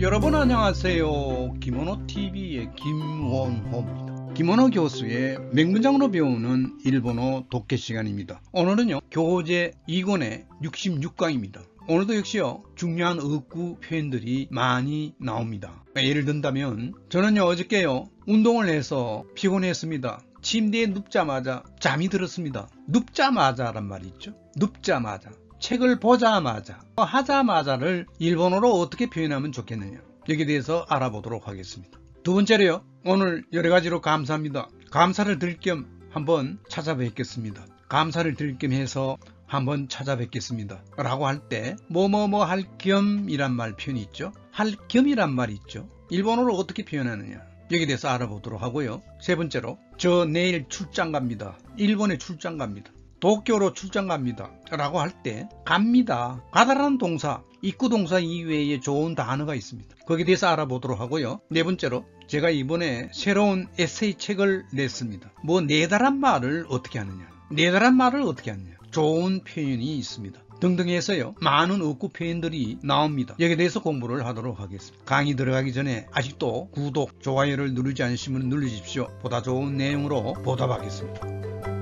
여러분 안녕하세요. 김원호TV의 김원호입니다. 김원호 교수의 맹문장으로 배우는 일본어 독해 시간입니다. 오늘은요, 교재 2권의 66강입니다. 오늘도 역시요, 중요한 어구 표현들이 많이 나옵니다. 예를 든다면, 저는요, 어저께요, 운동을 해서 피곤했습니다. 침대에 눕자마자 잠이 들었습니다. 눕자마자란 말이 있죠. 눕자마자. 책을 보자마자, 하자마자를 일본어로 어떻게 표현하면 좋겠느냐. 여기에 대해서 알아보도록 하겠습니다. 두 번째로요. 오늘 여러 가지로 감사합니다. 감사를 드릴 겸 한번 찾아뵙겠습니다. 감사를 드릴 겸 해서 한번 찾아뵙겠습니다. 라고 할 때 뭐뭐뭐 할 겸이란 말 표현이 있죠. 할 겸이란 말이 있죠. 일본어로 어떻게 표현하느냐. 여기에 대해서 알아보도록 하고요. 세 번째로 저 내일 출장 갑니다. 일본에 출장 갑니다. 도쿄로 출장 갑니다. 라고 할 때 갑니다. 가다라는 동사, 입구 동사 이외에 좋은 단어가 있습니다. 거기에 대해서 알아보도록 하고요. 네 번째로 제가 이번에 새로운 에세이 책을 냈습니다. 뭐 내다란 말을 어떻게 하느냐. 내다란 말을 어떻게 하느냐. 좋은 표현이 있습니다. 등등 해서요. 많은 어구 표현들이 나옵니다. 여기에 대해서 공부를 하도록 하겠습니다. 강의 들어가기 전에 아직도 구독, 좋아요를 누르지 않으시면 누르십시오. 보다 좋은 내용으로 보답하겠습니다.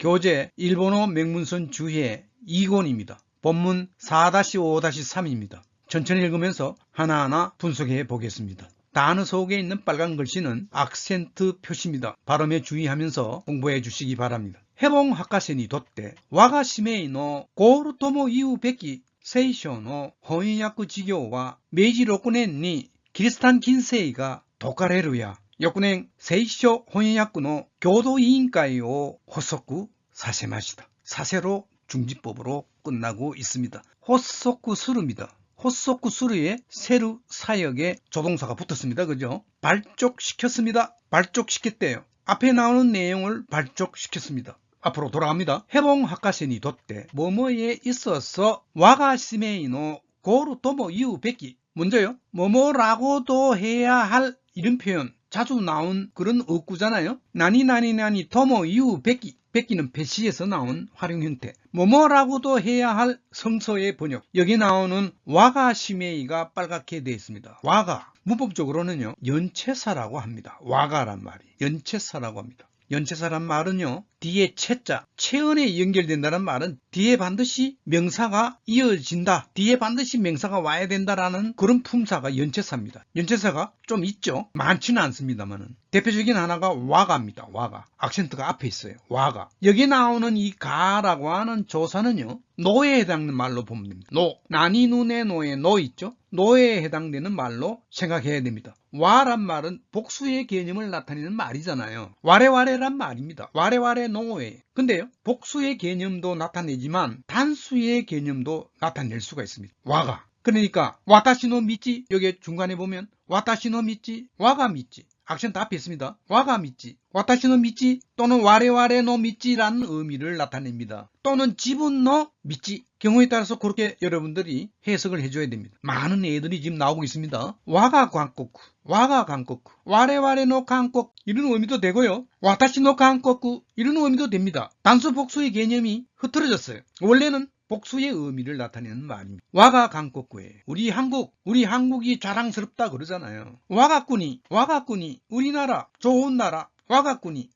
교재 일본어 맹문선 주해 2권입니다. 본문 4-5-3입니다. 천천히 읽으면서 하나하나 분석해 보겠습니다. 단어 속에 있는 빨간 글씨는 악센트 표시입니다. 발음에 주의하면서 공부해 주시기 바랍니다. 해봉 학과센이 덧대 와가시메이노 고르토모 이후 백기 세이쇼노 혼약 지교와 메이지 6年に キリスタン 긴세이가 도카레루야 翌年、聖書翻訳の共同委員会を発足させました。 사세로 중지법으로 끝나고 있습니다. 호석구 수르입니다. 호석구 수르에 세르 사역에 조동사가 붙었습니다. 그죠? 발족시켰습니다. 발족시켰대요. 앞에 나오는 내용을 발족시켰습니다. 앞으로 돌아갑니다. 해봉 학과센이 덧대 뭐뭐에 있어서 와가시메이노 고르토모 이후 백기 먼저요. 뭐뭐라고도 해야 할 이런 표현 자주 나온 그런 어구잖아요. 나니 나니 나니 토모 이후 백기 백기는 배시에서 나온 활용 형태. 뭐뭐라고도 해야 할 성서의 번역. 여기 나오는 와가 시메이가 빨갛게 되어 있습니다. 와가 문법적으로는요 연체사라고 합니다. 와가란 말이 연체사라고 합니다. 연체사란 말은요 뒤에 채자 체언에 연결된다는 말은 뒤에 반드시 명사가 이어진다. 뒤에 반드시 명사가 와야 된다라는 그런 품사가 연체사입니다. 연체사가 좀 있죠? 많지는 않습니다만은 대표적인 하나가 와가입니다. 와가. 악센트가 앞에 있어요. 와가. 여기 나오는 이 가라고 하는 조사는요 노에 해당되는 말로 보면 됩니다. 노. 나니 눈의 노에 노 있죠? 노에 해당되는 말로 생각해야 됩니다 와란 말은 복수의 개념을 나타내는 말이잖아요. 와레와레란 말입니다. 와레와레 노에. 근데요, 복수의 개념도 나타내지만 단수의 개념도 나타낼 수가 있습니다. 와가. 그러니까 와타시노 믿지 여기 중간에 보면 와타시노 믿지 와가 믿지 악센트 앞에 있습니다. 와가 믿지 와타시노 믿지 또는 와레와레노 믿지라는 의미를 나타냅니다. 또는 지분노 믿지 경우에 따라서 그렇게 여러분들이 해석을 해줘야 됩니다. 많은 애들이 지금 나오고 있습니다. 와가 광고쿠, 와가 광고쿠, 와레와레노 광고 이런 의미도 되고요. 와타시노 광고쿠 이런 의미도 됩니다. 단수 복수의 개념이 흐트러졌어요. 원래는 복수의 의미를 나타내는 말입니다. 와가 강국구에 우리 한국, 우리 한국이 자랑스럽다 그러잖아요. 와가꾸니, 와가꾸니, 우리나라, 좋은 나라, 와가꾸니,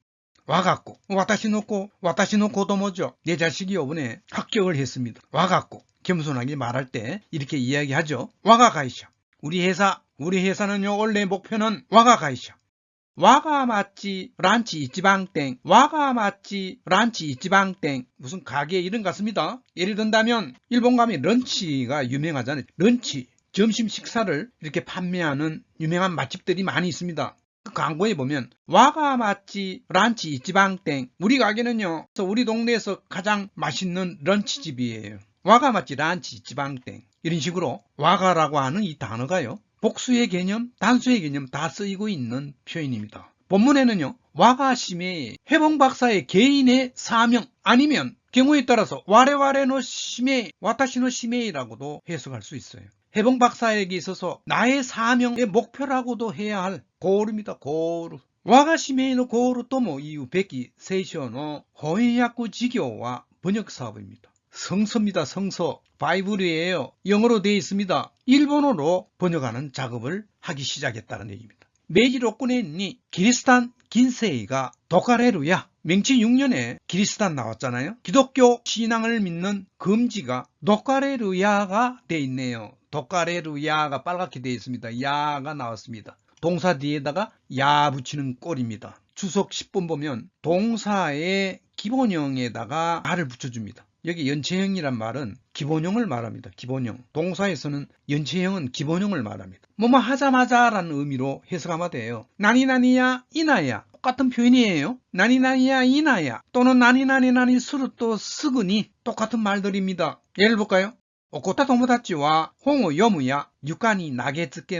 와갖고, 와타시노코, 와타시노코 도모죠. 내 자식이 이번에 합격을 했습니다. 와갖고, 겸손하게 말할 때 이렇게 이야기하죠. 와가가이샤. 우리 회사, 우리 회사는요, 원래 목표는 와가가이샤. 와가 맛지 란치 이지방땡 와가 맛지 란치 이지방땡. 무슨 가게 이름 같습니다. 예를 든다면 일본 가면 런치가 유명하잖아요. 런치 점심 식사를 이렇게 판매하는 유명한 맛집들이 많이 있습니다. 그 광고에 보면 와가 맛지 란치 이지방땡. 우리 가게는요 우리 동네에서 가장 맛있는 런치집이에요. 와가 맛지 란치 이지방땡. 이런 식으로 와가라고 하는 이 단어가요 복수의 개념, 단수의 개념 다 쓰이고 있는 표현입니다. 본문에는요, 와가심의 해봉 박사의 개인의 사명 아니면 경우에 따라서 와레와레노 시메, 와타시노 시메이라고도 해석할 수 있어요. 해봉 박사에게 있어서 나의 사명의 목표라고도 해야 할 고르입니다. 고르. 와가시메이노 고르 또모 이후 백기 세이쇼노 혼약事業와 번역 사업입니다. 성서입니다. 성서. 바이블이에요. 영어로 되어 있습니다. 일본어로 번역하는 작업을 하기 시작했다는 얘기입니다. 메이지 로쿠네니 기리스탄 긴세이가 도카레루야 명치 6년에 기리스탄 나왔잖아요. 기독교 신앙을 믿는 금지가 도카레루야가 돼 있네요. 도카레루야가 빨갛게 돼 있습니다. 야가 나왔습니다. 동사 뒤에다가 야 붙이는 꼴입니다. 주석 10번 보면 동사의 기본형에다가 야를 붙여줍니다. 여기 연체형이란 말은 기본형을 말합니다. 기본형. 동사에서는 연체형은 기본형을 말합니다. 뭐뭐 하자마자 라는 의미로 해석하면 돼요. 나니나니야 이나야 똑같은 표현이에요. 나니나니야 이나야 또는 나니나니나니 스루또 스그니 똑같은 말들입니다. 예를 볼까요? 쯔게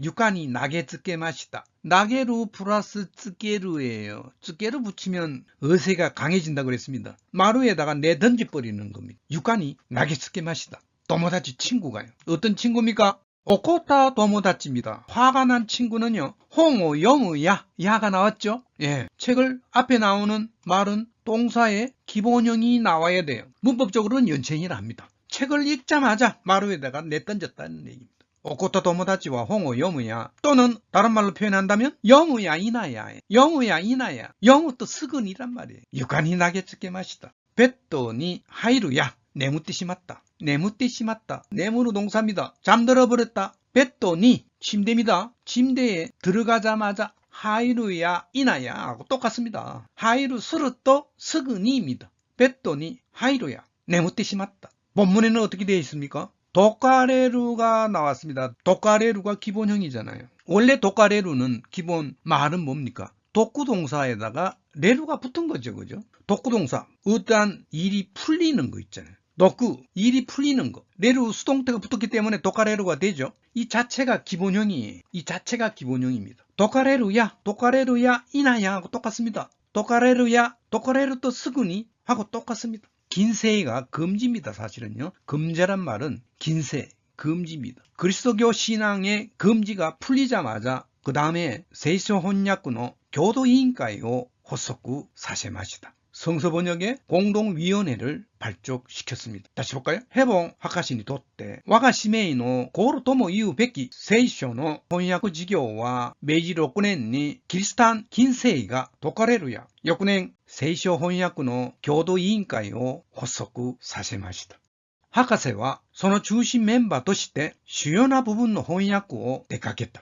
마시다. 유카니 나게 쯔게 마시다. 나게루 플러스 쯔게루예요. 쯔게루 붙이면 어세가 강해진다고 그랬습니다. 마루에다가 내 던져버리는 겁니다. 유카니 나게 쯔게 마시다. 도모다치 친구가요. 어떤 친구입니까? 오코타 도모다치입니다. 화가 난 친구는요. 홍어 영우 야 야가 나왔죠? 예. 책을 앞에 나오는 말은 동사의 기본형이 나와야 돼요. 문법적으로는 연체이라 합니다. 책을 읽자마자 마루에다가 내던졌다는 얘기입니다. 오코타 도모다치와 홍어 여무야 또는 다른 말로 표현한다면 영우야 이나야 영우야 이나야 영우 또 스근이란 말이에요. 유관이 나게 츠게 마시다. 뱃돈이 하이루야 내무띠 심았다. 내무띠 심았다. 내무로 동사입니다. 잠들어 버렸다. 뱃돈이 침대입니다. 침대에 들어가자마자 하이루야 이나야 하고 똑같습니다. 하이루 스르또 스근이입니다. 뱃돈이 하이루야 내무띠 심았다. 본문에는 어떻게 되어 있습니까? 도카레루가 나왔습니다. 도카레루가 기본형이잖아요. 원래 도카레루는 기본 말은 뭡니까? 독구동사에다가 레루가 붙은 거죠. 그죠? 독구동사. 어떠한 일이 풀리는 거 있잖아요. 독구, 일이 풀리는 거. 레루 수동태가 붙었기 때문에 도카레루가 되죠. 이 자체가 기본형이에요. 이 자체가 기본형입니다. 도카레루야, 도카레루야, 이나야 하고 똑같습니다. 도카레루야, 도카레루 또 스구니 하고 똑같습니다. 긴세가 금지입니다. 사실은요. 금제란 말은 긴세, 금지입니다. 그리스도교 신앙의 금지가 풀리자마자 그 다음에 세이쇼 혼약구노 교도위인가요 호석구 사세마시다. 성서 번역의 공동위원회를 발족시켰습니다. 다시 볼까요? 해봉 하카시니 돋대 와가시메이노 고르토모 이후 백기 세이쇼노 혼약 지교와 메이지 로쿠넨니 기리스탄 긴세이가 도카레루야 역군행 세이쇼 혼약の 교도위인会を 発足 사세마시다. 하카세와 その中心メンバーとして主要な部分の翻訳を出かけた。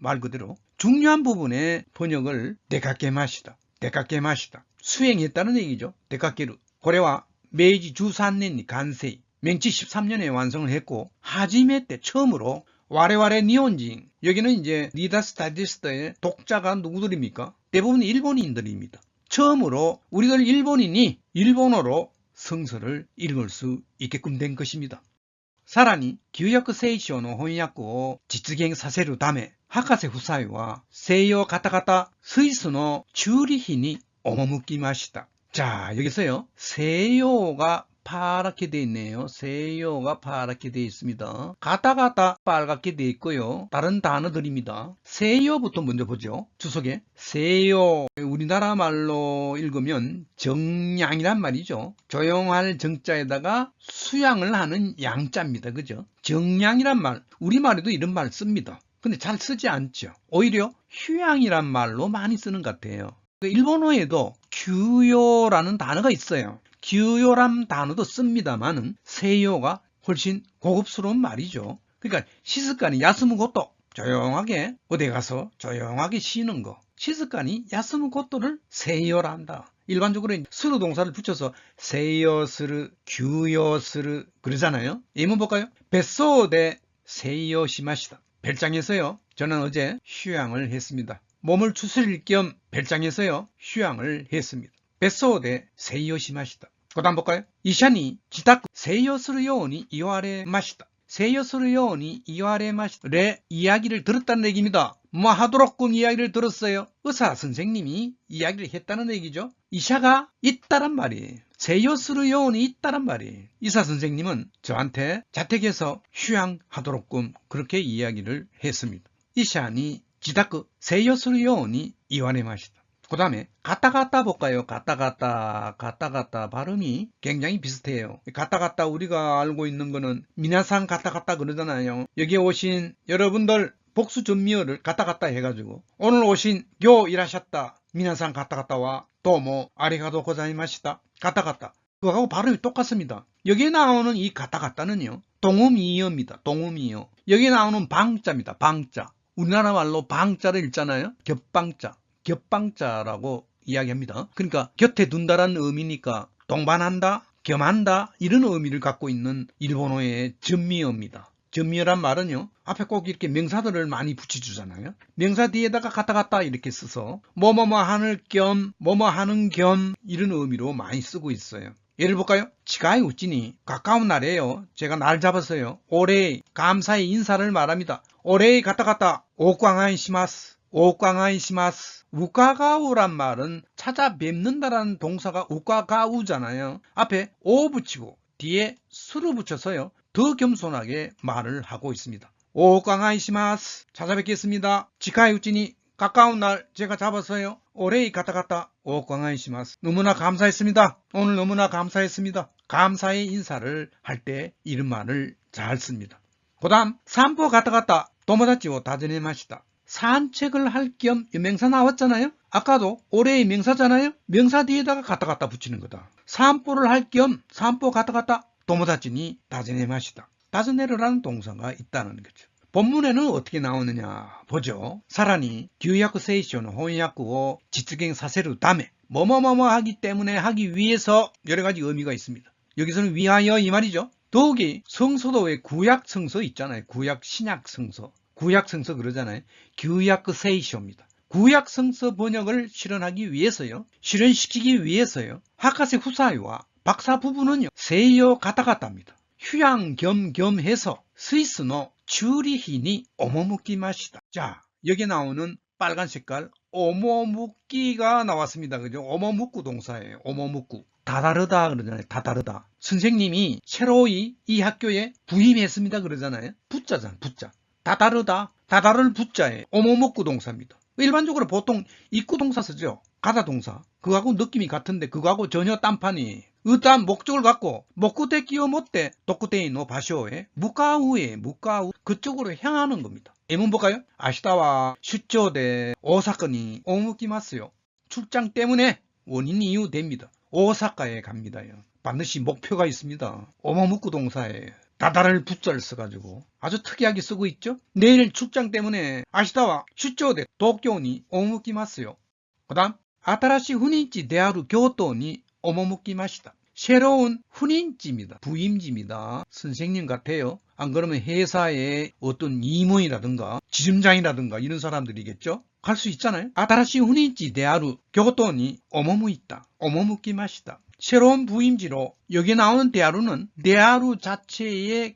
말 그대로 중요한 부분의 번역을 데카케마시다. 데카케마시다. 수행했다는 얘기죠. 데카케르. 고래와 메이지 주산넨이 간세이 맹치 13년에 완성을 했고 하지메 때 처음으로 와레와레 니온징 여기는 이제 리다 스타디스트의 독자가 누구들입니까? 대부분 일본인들입니다. 처음으로 우리들 일본인이 일본어로 성서를 읽을 수 있게끔 된 것입니다. さらに、旧約聖書の翻訳を実現させるため、 博士夫妻は西洋方々スイスのチューリヒに赴きました。 자, 여기서요. 세요가 파랗게 돼 있네요. 세요가 파랗게 돼 있습니다. 가다가다 빨갛게 돼 있고요. 다른 단어들입니다. 세요부터 먼저 보죠. 주석에 세요 우리나라 말로 읽으면 정량이란 말이죠. 조용할 정자에다가 수양을 하는 양자입니다. 그죠? 정량이란 말 우리말에도 이런 말 씁니다. 근데 잘 쓰지 않죠. 오히려 휴양이란 말로 많이 쓰는 것 같아요. 일본어에도 규요라는 단어가 있어요. 규요란 단어도 씁니다만은 세요가 훨씬 고급스러운 말이죠. 그러니까 시스간이 야스무 것도 조용하게 어디 가서 조용하게 쉬는 거. 시스간이 야스무 것도를 세요라 한다. 일반적으로 스루 동사를 붙여서 세요스르, 규요스르 그러잖아요. 이문 볼까요? 뱃소대 세요 시마시다. 별장에서요. 저는 어제 휴양을 했습니다. 몸을 추스릴 겸 별장에서요. 휴양을 했습니다. 뱃소대 세이요시마시다. 그다음 볼까요? 이샤니 지탁 세이요스르요오니 이와레 마시다. 세이요스르요오니 이와레 마시다의 이야기를 들었다는 얘기입니다. 뭐 하도록군 이야기를 들었어요. 의사 선생님이 이야기를 했다는 얘기죠. 이샤가 있다란 말이에요. 제여스루여운이 있다란 말이 이사 선생님은 저한테 자택에서 휴양하도록끔 그렇게 이야기를 했습니다. 이샤니 지다크 세여스루여운이 이완의 맛이다. 그 다음에 갔다 갔다 볼까요? 갔다 갔다 갔다 갔다 발음이 굉장히 비슷해요. 갔다 갔다 우리가 알고 있는 거는 미나산 갔다 갔다 그러잖아요. 여기에 오신 여러분들 복수 전미어를 갔다 갔다 해가지고 오늘 오신 요 일하셨다 미나산 갔다 갔다 와 도모 뭐 아리가도 고자이마시다 갔다 갔다 그거하고 발음이 똑같습니다. 여기에 나오는 이 갔다 갔다는요 동음이어입니다. 동음이어 여기에 나오는 방자입니다. 방자 우리나라 말로 방자를 읽잖아요. 겹방자 겹방자라고 이야기합니다. 그러니까 곁에 둔다라는 의미니까 동반한다, 겸한다 이런 의미를 갖고 있는 일본어의 전미어입니다. 전미어란 말은요 앞에 꼭 이렇게 명사들을 많이 붙여주잖아요. 명사 뒤에다가 갔다 갔다 이렇게 써서 뭐뭐뭐 하는 겸 뭐뭐 하는 겸 이런 의미로 많이 쓰고 있어요. 예를 볼까요? 치가이 우찌니 가까운 날에요. 제가 날 잡았어요. 올해 감사의 인사를 말합니다. 올해 갔다 갔다. 오광아이 시마스. 오광아이 시마스. 우가가우란 말은 찾아뵙는다라는 동사가 우가가우잖아요. 앞에 오 붙이고 뒤에 수를 붙여서요. 더 겸손하게 말을 하고 있습니다. 오강아이시마스 찾아뵙겠습니다. 지카이우찌니 가까운 날 제가 잡았어요. 오래이 갔다 갔다 오강아이시마스 너무나 감사했습니다. 오늘 너무나 감사했습니다. 감사의 인사를 할 때 이런 말을 잘 씁니다. 그 다음 갔다 갔다 도모다치오 다즈네마시다. 산책을 할 겸 명사 나왔잖아요. 아까도 올해의 명사잖아요. 명사 뒤에다가 갔다 붙이는 거다. 산보를 할 겸 산보 갔다 도모다치니 다즈네마시다. 다즈네르라는 동사가 있다는 거죠. 본문에는 어떻게 나오느냐 보죠. 사란이 규약 세이쇼는 혼약구고 지츠갱 사세루 다음에 뭐뭐뭐뭐 하기 때문에 하기 위해서 여러 가지 의미가 있습니다. 여기서는 위하여 이 말이죠. 더욱이 성서도 왜 구약 성서 있잖아요. 구약 신약 성서. 구약 성서 그러잖아요. 규약 세이쇼입니다. 구약 성서 번역을 실현하기 위해서요. 실현시키기 위해서요. 하카세 후사이와 박사 부부는요. 세이요 가타가타입니다. 휴양 겸겸해서 스위스노 추리히니 오모묵기마시다. 자, 여기 나오는 빨간 색깔 오모묵기가 나왔습니다. 그죠? 오모묵구 동사예요. 오모묵구. 다 다르다 그러잖아요. 다 다르다. 선생님이 새로이 이 학교에 부임했습니다 그러잖아요. 붙자잖아. 붙자. 다 다르다. 다 다를 붙자에 오모묵구 동사입니다. 일반적으로 보통 입구 동사 쓰죠. 가다 동사. 그거하고 느낌이 같은데 그거하고 전혀 딴판이 어떠한 목적을 갖고 목구대 끼워 못대 독구대이노 바쇼에 무가우에 무가우 그쪽으로 향하는 겁니다. 예문 볼까요? 아시다와 슈초대 오사건이 오무기마스요. 출장 때문에 원인 이유 됩니다. 오사카에 갑니다요. 반드시 목표가 있습니다. 오모묵구 동사에 다다를 붙자를 써가지고 아주 특이하게 쓰고 있죠. 내일 출장 때문에 아시다와 슈초대 도쿄니 오무기마스요. 그 다음 오모묵기마시다. 새로운 훈인지입니다. 부임지입니다. 선생님 같아요. 안 그러면 회사에 어떤 임원이라든가 지점장이라든가 이런 사람들이겠죠? 갈 수 있잖아요. 아타라시 훈인지 대하루 교토니 오모무있다. 오모묵기마시다. 새로운 부임지로 여기 나오는 대하루는 대하루 자체에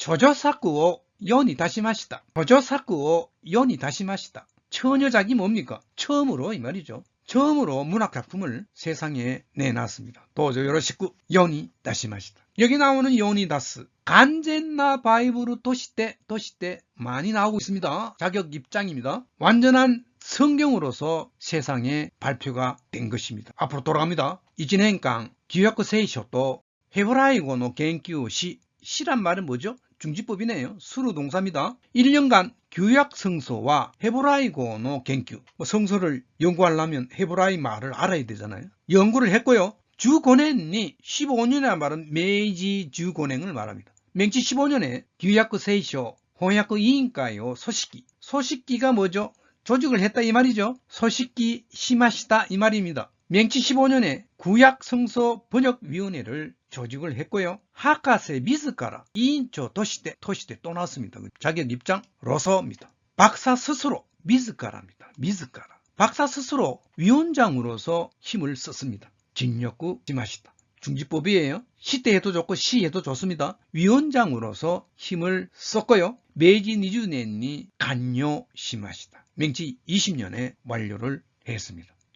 쇼조사쿠오 연이 다시 마시다. 쇼조사쿠오 연이 다시 마시다. 처녀작이 뭡니까? 처음으로 이 말이죠. 처음으로 문학작품을 세상에 내놨습니다. 도저 요로시쿠 연이 다시 마시다. 여기 나오는 연이 다스 간젠나 바이브ル도시대 도시대 많이 나오고 있습니다. 자격 입장입니다. 완전한 성경으로서 세상에 발표가 된 것입니다. 앞으로 돌아갑니다. 이진행강 기역구 세이쇼도 헤브라이고노 겐큐시 시란 말은 뭐죠? 중지법이네요. 수로 동사입니다. 1년간 규약 성서와 헤브라이고노 겐큐 뭐 성서를 연구하려면 헤브라이 말을 알아야 되잖아요. 연구를 했고요. 주고넨이 15년이라는 말은 메이지 주고냉을 말합니다. 맹치 15년에 규약구 세이쇼 홍약구 이인가요 소식기 소식기가 뭐죠? 조직을 했다 이 말이죠. 소식기 심하시다 이 말입니다. 맹치 15년에 구약 성서 번역위원회를 조직을 했고요. 하카세 미스카라 2인조 도시대 도시대 또 나왔습니다. 자격 입장 로서입니다. 박사 스스로 미스카라입니다. 미스카라. 박사 스스로 위원장으로서 힘을 썼습니다. 진역구 심하시다. 중지법이에요. 시대에도 좋고 시에도 좋습니다. 위원장으로서 힘을 썼고요. 메이지 니주넨이 간요 심하시다. 맹치 20년에 완료를 했습니다.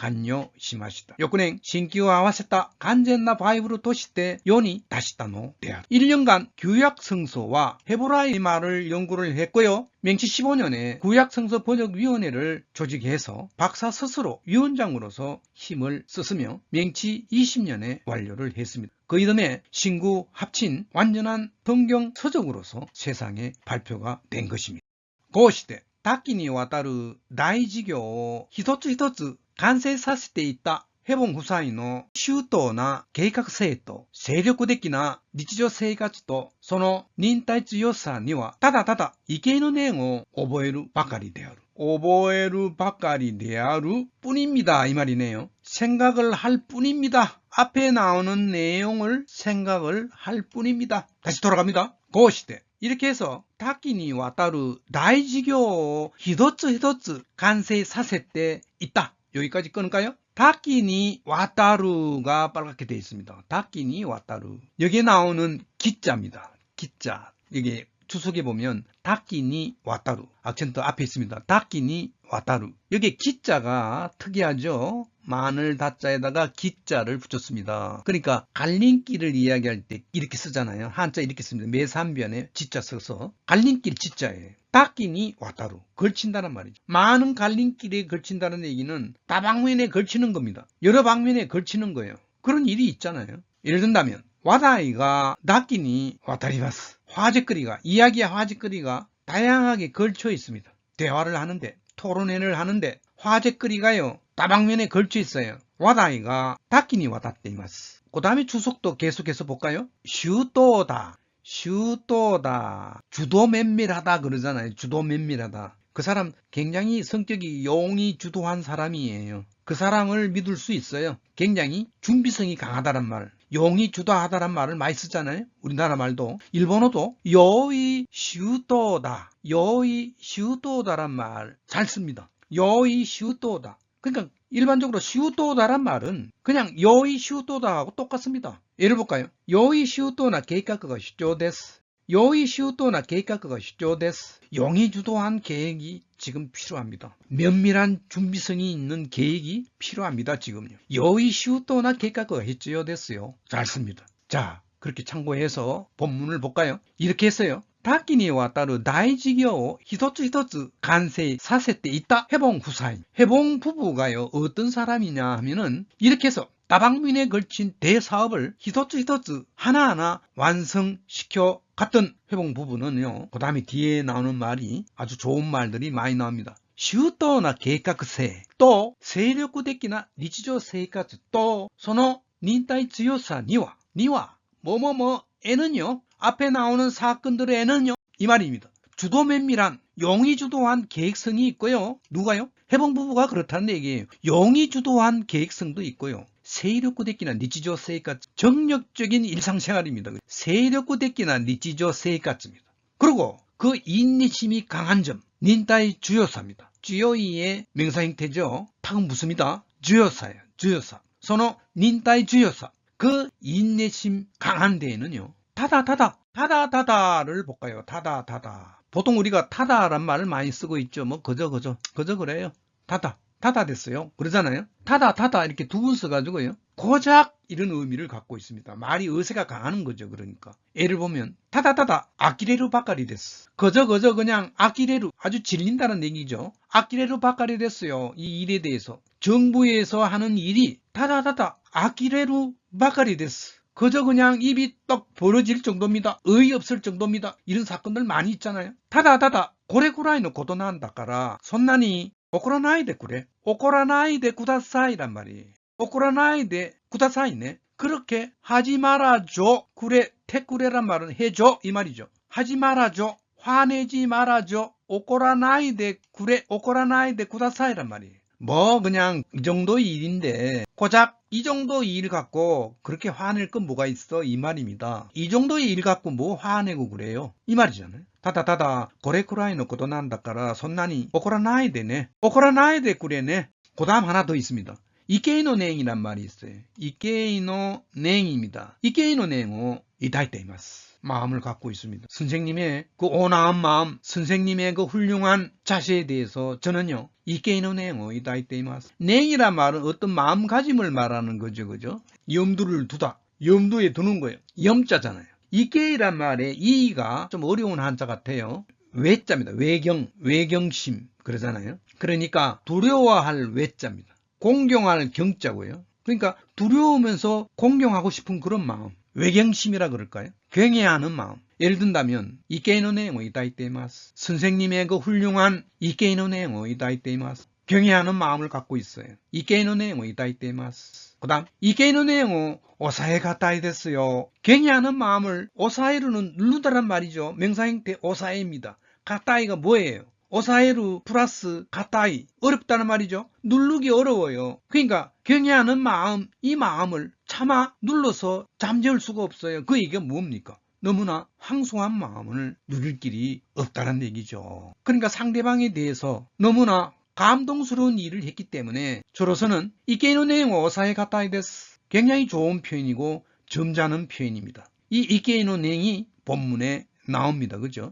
関与しました。翌年、新旧を合わせた完全なバイブルとして世に出したのである。1년간 구약 성서와 헤브라이 말을 연구를 했고요. 명치 15년에 구약 성서 번역위원회를 조직해서 박사 스스로 위원장으로서 힘을 썼으며 명치 20년에 완료를 했습니다. 그 이듬해 신구 합친 완전한 성경 서적으로서 세상에 발표가 된 것입니다. 그 시대 多岐にわたる大事業を一つ一つ 完成させていったヘボン夫妻の周到な計画性と精力的な日常生活とその忍耐強さにはただただ畏敬の念を覚えるばかりである. 오보에르 바까리 데아루 뿐입니다. 이 말이네요. 생각을 할 뿐입니다. 앞에 나오는 내용을 생각을 할 뿐입니다. 다시 돌아갑니다. 고시대. 이렇게 해서 타키니 와따루 다이지교 히도츠 히도츠 간세 사세 때 있다. 여기까지 끊을까요? 다키니 와따루가 빨갛게 되어 있습니다. 다키니 와따루. 여기에 나오는 기자입니다. 기자. 이게 추석에 보면 다키니 와따루. 악센트 앞에 있습니다. 다키니 와따루. 여기 기자가 특이하죠? 마늘 다자에다가 기자를 붙였습니다. 그러니까 갈림길을 이야기할 때 이렇게 쓰잖아요. 한자 이렇게 씁니다. 매산변에 지자 써서 갈림길 지자예요. 닦이니 와따루 걸친다는 말이죠. 많은 갈림길에 걸친다는 얘기는 다방면에 걸치는 겁니다. 여러 방면에 걸치는 거예요. 그런 일이 있잖아요. 예를 든다면 와다이가 닦이니 와타리마스 화제거리가 이야기의 화제거리가 다양하게 걸쳐 있습니다. 대화를 하는데 토론회를 하는데 화제거리가요 다방면에 걸쳐 있어요. 와다이가 닦이니 와다떼이마스 그 다음에 주석도 계속해서 볼까요? 슈도다 슈도다 주도 면밀하다 그러잖아요. 주도 면밀하다. 그 사람 굉장히 성격이 용이 주도한 사람이에요. 그 사람을 믿을 수 있어요. 굉장히 준비성이 강하다란 말. 용이 주도하다란 말을 많이 쓰잖아요. 우리나라 말도. 일본어도 요이 슈도다. 요이 슈도다란 말 잘 씁니다. 요이 슈도다. 그러니까 일반적으로 슈도다란 말은 그냥 요이 슈도다하고 똑같습니다. 예를 볼까요? 요이 슈도나 계획가가 슈도데스. 요이 슈도나 계획가가 슈도데스. 용이 주도한 계획이 지금 필요합니다. 면밀한 준비성이 있는 계획이 필요합니다. 지금요. 요이 슈도나 계획가가 히츠요데스요. 잘 씁니다. 자, 그렇게 참고해서 본문을 볼까요? 이렇게 했어요. 多岐にわたる大事業を一つ一つ完成させていた해봉夫妻. 해봉 부부가요, 어떤 사람이냐 하면은, 이렇게 해서 다방면에 걸친 대사업을 히토츠 히토츠 하나하나 완성시켜 갔던 회봉 부부는요. 그 다음에 뒤에 나오는 말이 아주 좋은 말들이 많이 나옵니다. 슈도나 계획세 또 세력구대기나日常 생활 또その 忍耐 強さ 니와 니와 뭐뭐뭐에는요. 앞에 나오는 사건들에는요. 이 말입니다. 주도 면밀한 용이 주도한 계획성이 있고요. 누가요? 해봉 부부가 그렇다는 얘기예요. 용이 주도한 계획성도 있고요. 세력구대기나 니지조 세이가 정력적인 일상생활입니다. 세력구대기나 니지조 세이가입니다. 그리고 그 인내심이 강한 점, 닌따이 주요사입니다. 주요이의 명사 형태죠. 탁은 무습니다. 주요사예요. 주요사. 선호 닌따이 주요사. 그 인내심 강한 데에는요. 타다 타다 타다 타다를 볼까요? 타다 타다. 보통 우리가 타다란 말을 많이 쓰고 있죠. 뭐 그저 그저 그저 그래요. 타다 타다 됐어요. 그러잖아요. 타다 타다 이렇게 두번 써가지고요. 고작 이런 의미를 갖고 있습니다. 말이 의세가 강한 거죠. 그러니까 예를 보면 타다 타다 아키레루 바까리 됐어. 그저 그저 그냥 아키레루 아주 질린다는 얘기죠. 아키레루 바까리 됐어요. 이 일에 대해서 정부에서 하는 일이 타다 타다 아키레루 바까리 됐어. 그저 그냥 입이 떡 벌어질 정도입니다. 의의 없을 정도입니다. 이런 사건들 많이 있잖아요. 타다 타다 고래구라이는 고도난다까라 손난이 오 코라나이데 구래 오코라나이데 구다사이란 말이에요. 오코라나이데 구다사이네. 그렇게 하지 말아줘. 구래 태구레란 말은 해줘 이 말이죠. 하지 말아줘. 화내지 말아줘. 오코라나이데 구래 오코라나이데 구다사이란 말이에요. 뭐 그냥 이 정도 일인데 고작 이 정도 일 갖고 그렇게 화낼 건 뭐가 있어 이 말입니다. 이 정도의 일 갖고 뭐 화내고 그래요 이 말이잖아요. 다다다다 고레쿠라이 놓고도 난다까라 손난이 오코라나이데네 오코라나이데 꾸레네 그 다음 하나 더 있습니다. 이케이노 냉이란 말이 있어요. 이케이노 냉입니다. 이케이노 냉오 이다이테이마스. 마음을 갖고 있습니다. 선생님의 그 온화한 마음, 선생님의 그 훌륭한 자세에 대해서 저는요, 이케이노 냉오 이다이테이마스. 냉이란 말은 어떤 마음가짐을 말하는 거죠, 그죠? 염두를 두다. 염두에 두는 거예요. 염자잖아요. 이케이란 말의 이가 좀 어려운 한자 같아요. 외자입니다. 외경, 외경심. 그러잖아요. 그러니까 두려워할 외자입니다. 공경할 경자고요. 그러니까 두려우면서 공경하고 싶은 그런 마음. 외경심이라 그럴까요? 경애하는 마음. 예를 든다면 이케이노네오 이 다이테마스. 선생님의 그 훌륭한 이케이노네오 이 다이테마스. 경애하는 마음을 갖고 있어요. 이케이노네오 이 다이테마스. 그 다음 이케이노네오 오사에 가타이 됐어요. 경애하는 마음을 오사에루는 누르다란 말이죠. 명사형 태 오사에입니다. 가타이가 뭐예요? 오사에루 플러스 가타이 어렵다는 말이죠. 누르기 어려워요. 그러니까 경애하는 마음 이 마음을 차마 눌러서 잠재울 수가 없어요. 그 얘기가 뭡니까? 너무나 황송한 마음을 누릴 길이 없다는 얘기죠. 그러니까 상대방에 대해서 너무나 감동스러운 일을 했기 때문에 저로서는 이케이노네잉 오사에 가타이 데스 굉장히 좋은 표현이고 점잖은 표현입니다. 이 이케이노네잉이 본문에 나옵니다. 그죠?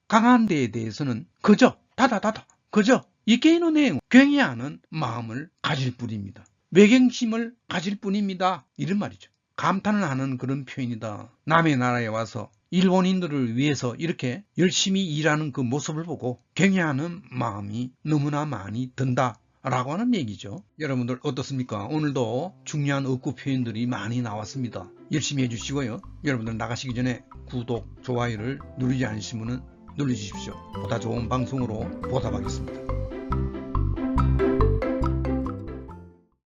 강한 데에 대해서는 그저 다다다다 그저 이케이노 내용 경외하는 마음을 가질 뿐입니다. 외경심을 가질 뿐입니다. 이런 말이죠. 감탄을 하는 그런 표현이다. 남의 나라에 와서 일본인들을 위해서 이렇게 열심히 일하는 그 모습을 보고 경외하는 마음이 너무나 많이 든다. 라고 하는 얘기죠. 여러분들 어떻습니까? 오늘도 중요한 어구 표현들이 많이 나왔습니다. 열심히 해주시고요. 여러분들 나가시기 전에 구독, 좋아요를 누르지 분은 눌러주십시오. 보다 좋은 방송으로 보답하겠습니다.